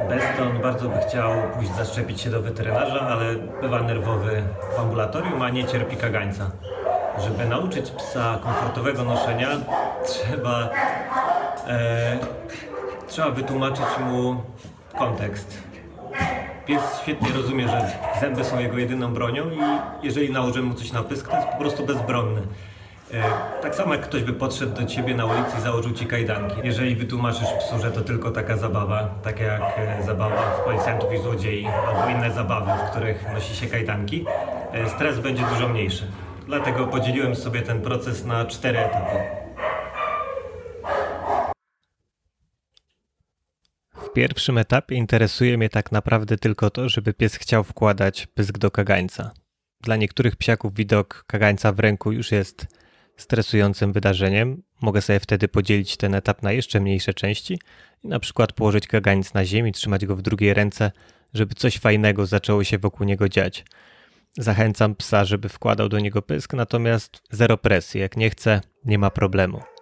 Beston bardzo by chciał pójść zaszczepić się do weterynarza, ale bywa nerwowy w ambulatorium, a nie cierpi kagańca. Żeby nauczyć psa komfortowego noszenia, trzeba, e, trzeba wytłumaczyć mu kontekst. Pies świetnie rozumie, że zęby są jego jedyną bronią i jeżeli nałożymy mu coś na pysk, to jest po prostu bezbronny. E, Tak samo jak ktoś by podszedł do ciebie na ulicy i założył ci kajdanki. Jeżeli wytłumaczysz psu, że to tylko taka zabawa, tak jak e, zabawa w policjantów i złodziei, albo inne zabawy, w których nosi się kajdanki, e, stres będzie dużo mniejszy. Dlatego podzieliłem sobie ten proces na cztery etapy. W pierwszym etapie interesuje mnie tak naprawdę tylko to, żeby pies chciał wkładać pysk do kagańca. Dla niektórych psiaków widok kagańca w ręku już jest stresującym wydarzeniem. Mogę sobie wtedy podzielić ten etap na jeszcze mniejsze części i na przykład położyć kagańc na ziemi, trzymać go w drugiej ręce, żeby coś fajnego zaczęło się wokół niego dziać. Zachęcam psa, żeby wkładał do niego pysk, natomiast zero presji. Jak nie chce, nie ma problemu.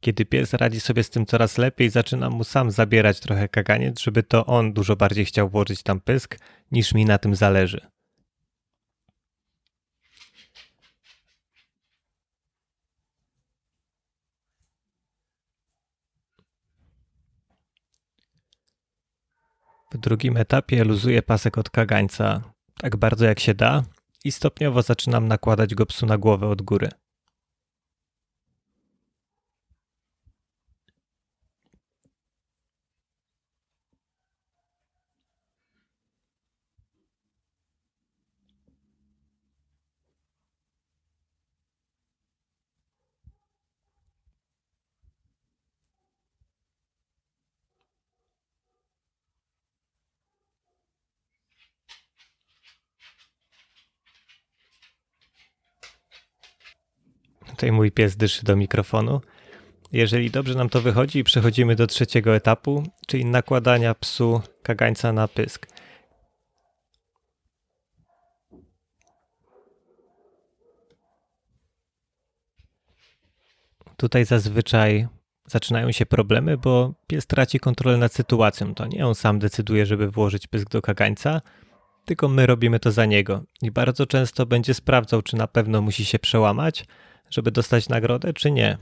Kiedy pies radzi sobie z tym coraz lepiej, zaczynam mu sam zabierać trochę kaganiec, żeby to on dużo bardziej chciał włożyć tam pysk, niż mi na tym zależy. W drugim etapie luzuję pasek od kagańca tak bardzo jak się da i stopniowo zaczynam nakładać go psu na głowę od góry. Tutaj mój pies dyszy do mikrofonu. Jeżeli dobrze nam to wychodzi, przechodzimy do trzeciego etapu, czyli nakładania psu kagańca na pysk. Tutaj zazwyczaj zaczynają się problemy, bo pies traci kontrolę nad sytuacją. To nie on sam decyduje, żeby włożyć pysk do kagańca, tylko my robimy to za niego. I bardzo często będzie sprawdzał, czy na pewno musi się przełamać, żeby dostać nagrodę, czy nie.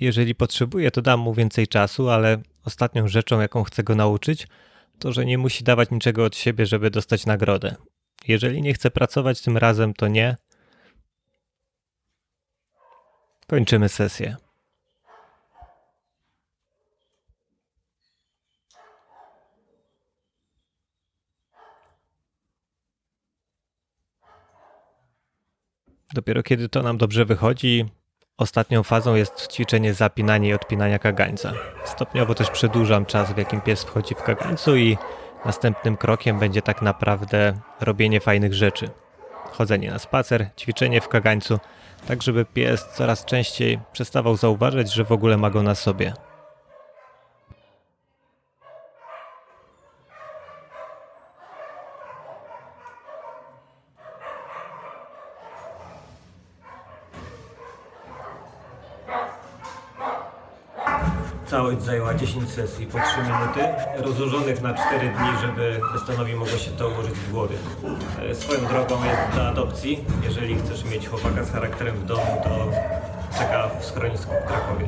Jeżeli potrzebuje, to dam mu więcej czasu, ale ostatnią rzeczą, jaką chcę go nauczyć, to że nie musi dawać niczego od siebie, żeby dostać nagrodę. Jeżeli nie chce pracować tym razem, to nie. Kończymy sesję. Dopiero kiedy to nam dobrze wychodzi, ostatnią fazą jest ćwiczenie zapinania i odpinania kagańca. Stopniowo też przedłużam czas, w jakim pies wchodzi w kagańcu i następnym krokiem będzie tak naprawdę robienie fajnych rzeczy. Chodzenie na spacer, ćwiczenie w kagańcu, tak żeby pies coraz częściej przestawał zauważać, że w ogóle ma go na sobie. Całość zajęła 10 sesji po 3 minuty, rozłożonych na 4 dni, żeby Bestonowi mogło się to ułożyć w głowie. E, Swoją drogą jest do adopcji. Jeżeli chcesz mieć chłopaka z charakterem w domu, to czeka w schronisku w Krakowie.